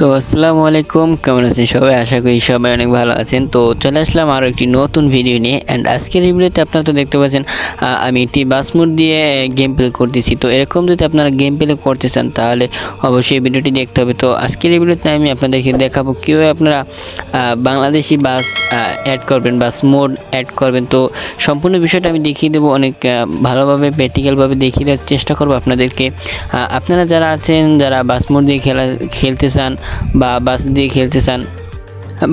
তো আসসালামু আলাইকুম, কেমন আছেন সবাই? আশা করি সবাই অনেক ভালো আছেন। তো চলে আসলাম আরও একটি নতুন ভিডিও নিয়ে। অ্যান্ড আজকের ভিডিওতে আপনারা তো দেখতে পাচ্ছেন আমি একটি বাসমুড দিয়ে গেম প্লে করতেছি। তো এরকম যদি আপনারা গেম প্লে করতে চান, তাহলে অবশ্যই ভিডিওটি দেখতে হবে। তো আজকের ভিডিওতে আমি আপনাদেরকে দেখাবো কীভাবে আপনারা বাংলাদেশি বাস অ্যাড করবেন, বাস মোড অ্যাড করবেন। তো সম্পূর্ণ বিষয়টা আমি দেখিয়ে দেবো, অনেক ভালোভাবে প্র্যাকটিক্যালভাবে দেখিয়ে দেওয়ার চেষ্টা করব আপনাদেরকে। আপনারা যারা আছেন, যারা বাস মোড দিয়ে খেলা, খেলতে চান বা বাস দিয়ে খেলতে চান।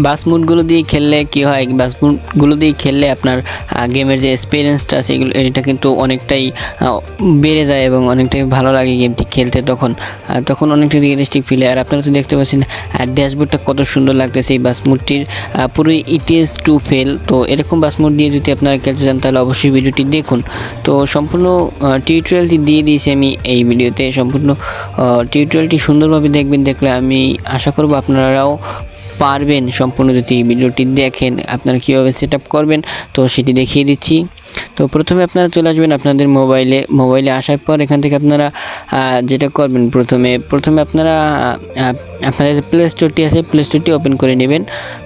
বাস মুডগুলো দিয়ে খেললে কি হয়? বাস মুডগুলো দিয়ে খেললে আপনার গেমের যে এক্সপিরিয়েন্সটা আছে এগুলো এটা কিন্তু অনেকটাই বেড়ে যায় এবং অনেকটাই ভালো লাগে গেমটি খেলতে তখন। তখন অনেকটা রিয়েলিস্টিক ফিল আর আপনারা তো দেখতে পাচ্ছেন ড্যাশবোর্ডটা কত সুন্দর লাগতেছে। এই বাস মুডটির পুরোই ইটিএস টু ফেল তো এরকম বাস মুড দিয়ে যদি আপনারা খেলতে চান, তাহলে অবশ্যই ভিডিওটি দেখুন। তো সম্পূর্ণ টিউটোরিয়ালটি দিয়ে দিয়েছি আমি এই ভিডিওতে। সম্পূর্ণ টিউটোরিয়ালটি সুন্দরভাবে দেখবেন, দেখলে আমি আশা করব আপনারাও পারবেন সম্পূর্ণ যদি ভিডিওটি দেখেন আপনারা কীভাবে সেট করবেন, তো সেটি দেখিয়ে দিচ্ছি। তো প্রথমে আপনারা চলে আসবেন আপনাদের মোবাইলে মোবাইলে আসার পর এখান থেকে আপনারা যেটা করবেন প্রথমে প্রথমে আপনারা আপনাদের প্লে স্টোরটি আছে প্লে স্টোরটি ওপেন করে নেবেন।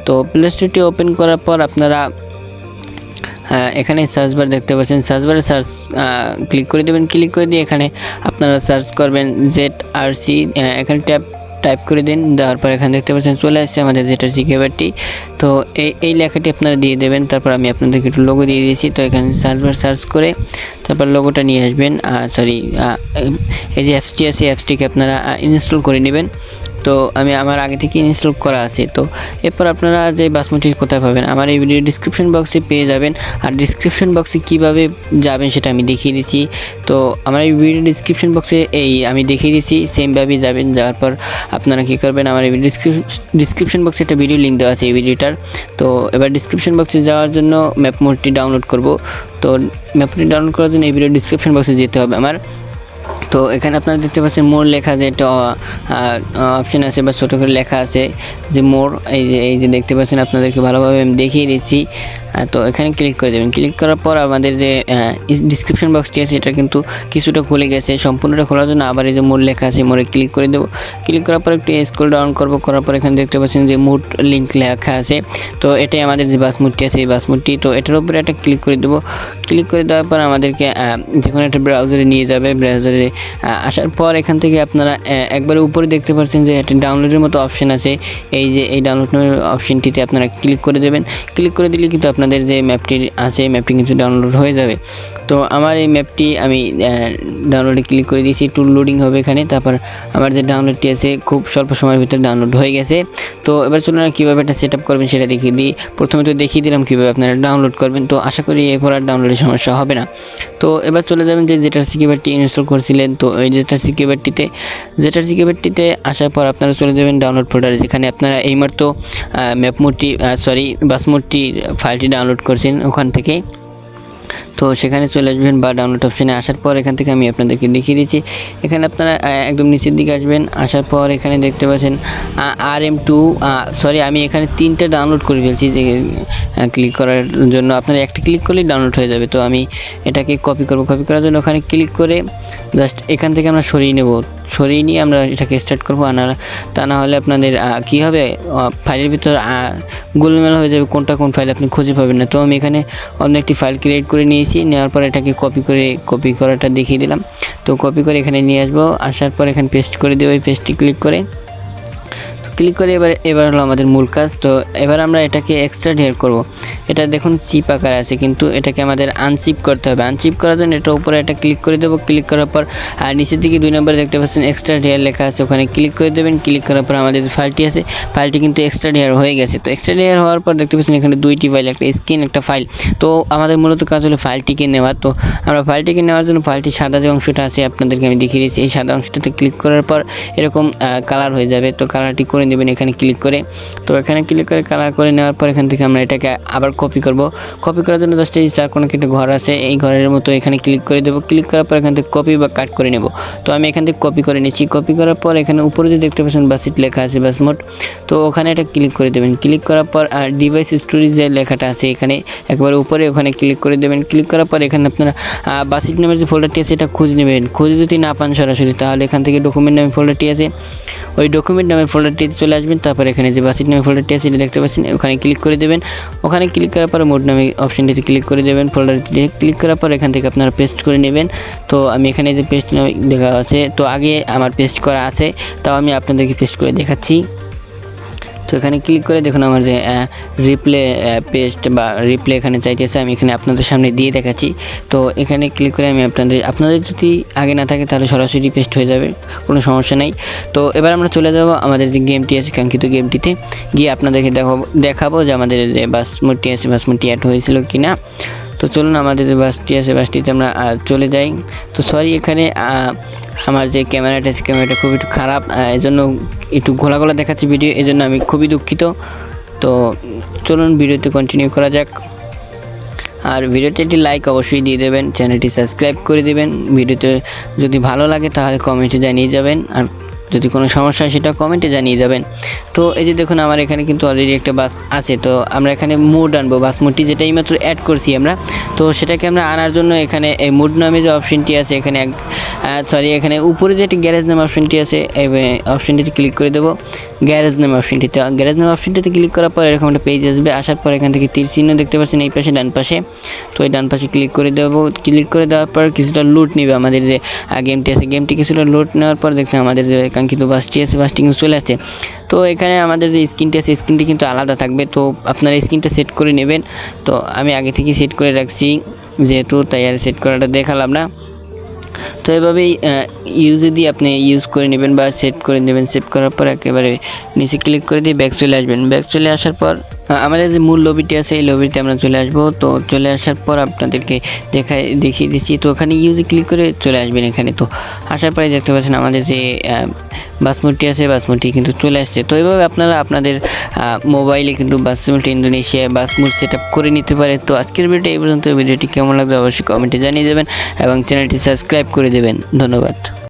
তো প্লে স্টোরটি ওপেন করার পর আপনারা এখানে সার্চ বার দেখতে পাচ্ছেন। সার্চ বারে সার্চ ক্লিক করে দেবেন। ক্লিক করে দিয়ে এখানে আপনারা সার্চ করবেন জেড আর সি এখানে ট্যাপ টাইপ করে দিন, দেওয়ার পর এখানে দেখতে পাচ্ছেন চলে আসছে আমাদের যেটা জিকেবারটি তো এই এই লেখাটি আপনারা দিয়ে দেবেন, তারপর আমি আপনাদেরকে একটু লোগো দিয়ে দিয়েছি, তো এখানে সার্চ বার সার্চ করে তারপর লোগোটা নিয়ে আসবেন সরি এই যে অ্যাপসটি আছে অ্যাপসটিকে আপনারা ইনস্টল করে নেবেন। তো আমি আমার আগে থেকে ইনস্টল করা আছে। তো এরপর আপনারা যে বাসমতি কোথায় পাবেন আমার এই ভিডিও ডিসক্রিপশন বক্সে পেয়ে যাবেন। আর ডিসক্রিপশন বক্সে কীভাবে যাবেন সেটা আমি দেখিয়ে দিচ্ছি। তো আমার এই ভিডিও ডিসক্রিপশন বক্সে এই আমি দেখিয়ে দিচ্ছি সেমভাবেই যাবেন। যাওয়ার পর আপনারা কী করবেন, আমার এই ডিসক্রিপশন বক্সে একটা ভিডিও লিঙ্ক দেওয়া আছে এই ভিডিওটার তো এবার ডিসক্রিপশন বক্সে যাওয়ার জন্য ম্যাপ মোডটি ডাউনলোড করব। তো ম্যাপটি ডাউনলোড করার জন্য এই ভিডিও ডিসক্রিপশন বক্সে যেতে হবে আমার। তো এখানে আপনারা দেখতে পাচ্ছেন মোর লেখা যে একটা অপশন আছে বা ছোটো করে লেখা আছে যে মোর, এই যে এই যে দেখতে পাচ্ছেন আপনাদেরকে ভালোভাবে আমি দেখিয়ে দিচ্ছি। তো এখানে ক্লিক করে দেবেন। ক্লিক করার পর আমাদের যে ডিসক্রিপশন বক্সটি আছে, এটা কিন্তু কিছুটা খুলে গেছে। সম্পূর্ণটা খোলার জন্য আবার এই যে মোর লেখা আছে, মোড়ে ক্লিক করে দেবো। ক্লিক করার পর একটু স্কুল ডাউন করব। করার পর এখানে দেখতে পাচ্ছেন যে মুড লিঙ্ক লেখা আছে। তো এটাই আমাদের যে বাসমুডটি আছে, এই বাসমুডটি তো এটার উপরে একটা ক্লিক করে দেবো। ক্লিক করে দেওয়ার পর আমাদেরকে যে কোনো একটা ব্রাউজারে নিয়ে যাবে ব্রাউজারে আসার পর এখান থেকে আপনারা একবারে উপরে দেখতে পাচ্ছেন যে একটা ডাউনলোডের মতো অপশন আছে। এই যে এই ডাউনলোড অপশনটিতে আপনারা ক্লিক করে দেবেন। ক্লিক করে দিলে কিন্তু আপনাদের যে ম্যাপটি আছে ম্যাপটি কিন্তু ডাউনলোড হয়ে যাবে। তো আমার এই ম্যাপটি আমি ডাউনলোডে ক্লিক করে দিয়েছি। টুল লোডিং হবে এখানে। তারপর আমার যে ডাউনলোডটি আছে, খুব স্বল্প সময়ের ভিতরে ডাউনলোড হয়ে গেছে। তো এবার চলুন কীভাবে এটা সেট আপ করবেন সেটা দেখিয়ে দিই। প্রথমে তো দেখিয়ে দিলাম কীভাবে আপনারা ডাউনলোড করবেন। তো আশা করি এরপর আর ডাউনলোডের সমস্যা হবে না। তো এবার চলে যাবেন যে যেটার সিকিউরিটি ইনস্টল করছিলেন। তো এই যেটার সিকিউরিটিতে যেটার সিকিউরিটিতে আসার পর আপনারা চলে যাবেন ডাউনলোড ফোল্ডারে যেখানে আপনারা এইমাত্র ম্যাপ মোডটি সরি বাস ফাইলটি ডাউনলোড করছেন ওখান থেকে। তো সেখানে চলে আসবেন বা ডাউনলোড অপশানে আসার পর এখান থেকে আমি আপনাদেরকে দেখিয়ে দিচ্ছি। এখানে আপনারা একদম নিচের দিকে আসবেন, আসার পর এখানে দেখতে পাচ্ছেন আর এম টু সরি আমি এখানে তিনটা ডাউনলোড করে ফেলছি, যে ক্লিক করার জন্য। আপনারা একটা ক্লিক করলেই ডাউনলোড হয়ে যাবে। তো আমি এটাকে কপি করব। কপি করার জন্য ওখানে ক্লিক করে জাস্ট এখান থেকে আমরা সরিয়ে নেব। সরিয়ে নিয়ে আমরা এটাকে স্টার্ট করব। আর তা না হলে আপনাদের কী হবে? ফাইলের ভিতর গোলমেল হয়ে যাবে কোনটা কোন ফাইল আপনি খুঁজে পাবেন না। তো আমি এখানে অন্য একটি ফাইল ক্রিয়েট করে নিয়েছি। নেওয়ার পর এটাকে কপি করে কপি করাটা দেখিয়ে দিলাম। তো কপি করে এখানে নিয়ে আসব। আসার পর এখানে পেস্ট করে দেবো এই পেস্টটি ক্লিক করে ক্লিক করে এবার এবার হলো আমাদের মূল কাজ। তো এবার আমরা এটাকে এক্সট্রা ঢের করব। এটা দেখুন চিপ আকারে আছে, কিন্তু এটাকে আমাদের আনচিপ করতে হবে। আনচিপ করার জন্য এটা উপরে একটা ক্লিক করে দেবো। ক্লিক করার পর, আর নিচের দিকে দুই নম্বরে দেখতে পাচ্ছেন এক্সট্রা ঢেয়ার লেখা আছে। ওখানে ক্লিক করে দেবেন। ক্লিক করার পর আমাদের যে ফাইলটি আছে ফাইলটি কিন্তু এক্সট্রা ঢেয়ার হয়ে গেছে। তো এক্সট্রা ঢেয়ার হওয়ার পর দেখতে পাচ্ছেন এখানে দুইটি ফাইল একটা স্ক্রিন একটা ফাইল তো আমাদের মূলত কাজ হলো ফাইলটিকে নেওয়া। তো আমরা ফাইলটিকে নেওয়ার জন্য ফাইলটি সাদা যে অংশটা আছে, আপনাদেরকে আমি দেখিয়ে দিয়েছি এই সাদা অংশটাতে ক্লিক করার পর এরকম কালার হয়ে যাবে। তো কালারটি করে নেবেন এখানে ক্লিক করে। তো এখানে ক্লিক করে কালার করে নেওয়ার পর এখান থেকে আমরা এটাকে আবার কপি করব। কপি করার জন্য জাস্ট এই চার কোনো একটা ঘর আছে। এই ঘরের মতো এখানে ক্লিক করে দেবো। ক্লিক করার পর এখান থেকে কপি বা কাট করে নেব। তো আমি এখান থেকে কপি করে নিচ্ছি। কপি করার পর এখানে উপরে যে দেখতে পাচ্ছেন বাসিট লেখা আছে বাস মোট তো ওখানে এটা ক্লিক করে দেবেন। ক্লিক করার পর আর ডিভাইস স্টোরেজ যে লেখাটা আছে এখানে একবার উপরে ওখানে ক্লিক করে দেবেন। ক্লিক করার পর এখানে আপনারা বাসিট নামের যে ফোল্ডারটি আছে এটা খুঁজে নেবেন। খুঁজে যদি না পান সরাসরি, তাহলে এখান থেকে ডকুমেন্ট নামের ফোল্ডারটি আছে। ওই ডকুমেন্ট নামের ফোল্ডারটিতে চলে আসবেন। তারপর এখানে যে বাসিট নামের ফোল্ডারটি আছে এটা দেখতে পাচ্ছেন, ওখানে ক্লিক করে দেবেন। ওখানে ক্লিক করার পর মোড নামে অপশনটিতে ক্লিক করে দেবেন ফোল্ডারটিতে ক্লিক করার পর এখান থেকে আপনারা পেস্ট করে নেবেন। তো আমি এখানে যে পেস্ট নামে দেখা আছে, তো আগে আমার পেস্ট করা আছে, তাও আমি আপনাদেরকে পেস্ট করে দেখাচ্ছি। তো এখানে ক্লিক করে দেখুন আমার যে রিপ্লে পেস্ট বা রিপ্লে এখানে চাইতেছে, আমি এখানে আপনাদের সামনে দিয়ে দেখাচ্ছি। তো এখানে ক্লিক করে আমি আপনাদের আপনাদের যদি আগে না থাকে তাহলে সরাসরি পেস্ট হয়ে যাবে, কোনো সমস্যা নেই। তো এবার আমরা চলে যাব আমাদের যে গেমটি আছে, কাঙ্ক্ষিত গেমটিতে গিয়ে আপনাদেরকে দেখাবো দেখাবো যে আমাদের যে বাসমুটি আছে বাসমুটি অ্যাড হয়েছিল কি না তো চলুন আমাদের যে বাসটি আছে বাসটিতে আমরা চলে যাই। তো সরি এখানে আমার যে ক্যামেরাটা আছে ক্যামেরাটা খুব একটু খারাপ আহ, এই জন্য একটু ঘোলা ঘোলা দেখাচ্ছে ভিডিও এই জন্য আমি খুবই দুঃখিত। তো চলুন ভিডিওতে কন্টিনিউ করা যাক। আর ভিডিওতে একটি লাইক অবশ্যই দিয়ে দেবেন চ্যানেলটি সাবস্ক্রাইব করে দেবেন। ভিডিওতে যদি ভালো লাগে তাহলে কমেন্টে জানিয়ে যাবেন। আর যদি কোনো সমস্যা হয় সেটা কমেন্টে জানিয়ে যাবেন। তো এই যে দেখুন, আমার এখানে কিন্তু অলরেডি একটা বাস আছে। তো আমরা এখানে মুড আনব। বাস মুডটি যেটা এইমাত্র অ্যাড করছি আমরা। তো সেটাকে আমরা আনার জন্য এখানে এই মুড নামে যে অপশনটি আছে, এখানে সরি এখানে উপরে যে একটি গ্যারেজ নামে অপশনটি আছে, এই অপশনটিতে ক্লিক করে দেবো। গ্যারেজ নাম অপশনটিতে গ্যারেজ নাম অপশনটিতে ক্লিক করার পর এরকম একটা পেজ আসবে। আসার পর এখান থেকে তীর চিহ্ন দেখতে পাচ্ছেন এই পাশে ডান পাশে। তো এই ডান পাশে ক্লিক করে দেবো ক্লিক করে দেওয়ার পর কিছুটা লুট নেবে আমাদের যে গেমটি আছে। গেমটি কিছুটা লুট নেওয়ার পর দেখতে আমাদের যে কাঙ্ক্ষিত বাসটি আছে বাসটি কিন্তু চলে আসছে। তো এখানে আমাদের যে স্ক্রিনটি আছে স্ক্রিনটি কিন্তু আলাদা থাকবে। তো আপনারা স্ক্রিনটা সেট করে নেবেন। তো আমি আগে থেকে সেট করে রাখছি। যেহেতু তাই আর সেট করাটা দেখালাম না। তো এভাবেই ইউজে দিয়ে আপনি ইউজ করে নেবেন বা সেভ করে নেবেন। সেভ করার পর একেবারে নিচে ক্লিক করে দিয়ে ব্যাক চলে আসবেন। ব্যাক চলে আসার পর আমাদের যে মূল লবিটি আছে, এই লবিতে আমরা চলে আসব। তো চলে আসার পর আপনাদেরকে দেখাই দেখিয়ে দিচ্ছি। তো ওখানে ইউজে ক্লিক করে চলে আসবেন এখানে। তো আসার পরে দেখতে পাচ্ছেন আমাদের যে বাসমুটি আছে, বাসমতি কিন্তু চলে আসছে। তো এইভাবে আপনারা আপনাদের মোবাইলে কিন্তু বাসমতি ইন্দোনেশিয়া বাসমুট সেট আপ করে নিতে পারে তো আজকের ভিডিওটা এই পর্যন্ত। ভিডিওটি কেমন লাগবে অবশ্যই কমেন্টে জানিয়ে দেবেন এবং চ্যানেলটি সাবস্ক্রাইব করে দেবেন। ধন্যবাদ।